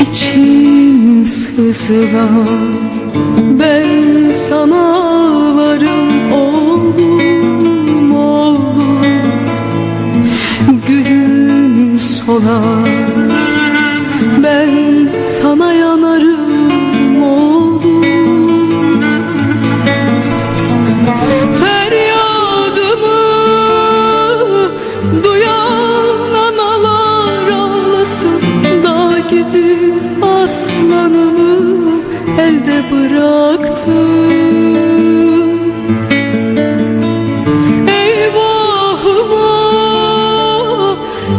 İçim sızlar dolar Ben sana yanarım oğlum. Feryadımı duyan analar ağlasın Dağ gibi aslanımı elde bıraktım.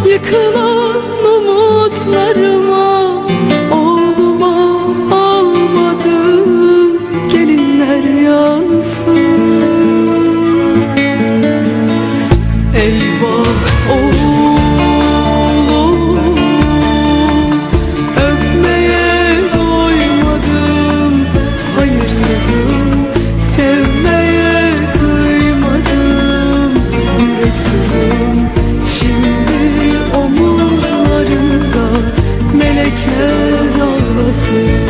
Yıkılan saçlarım você.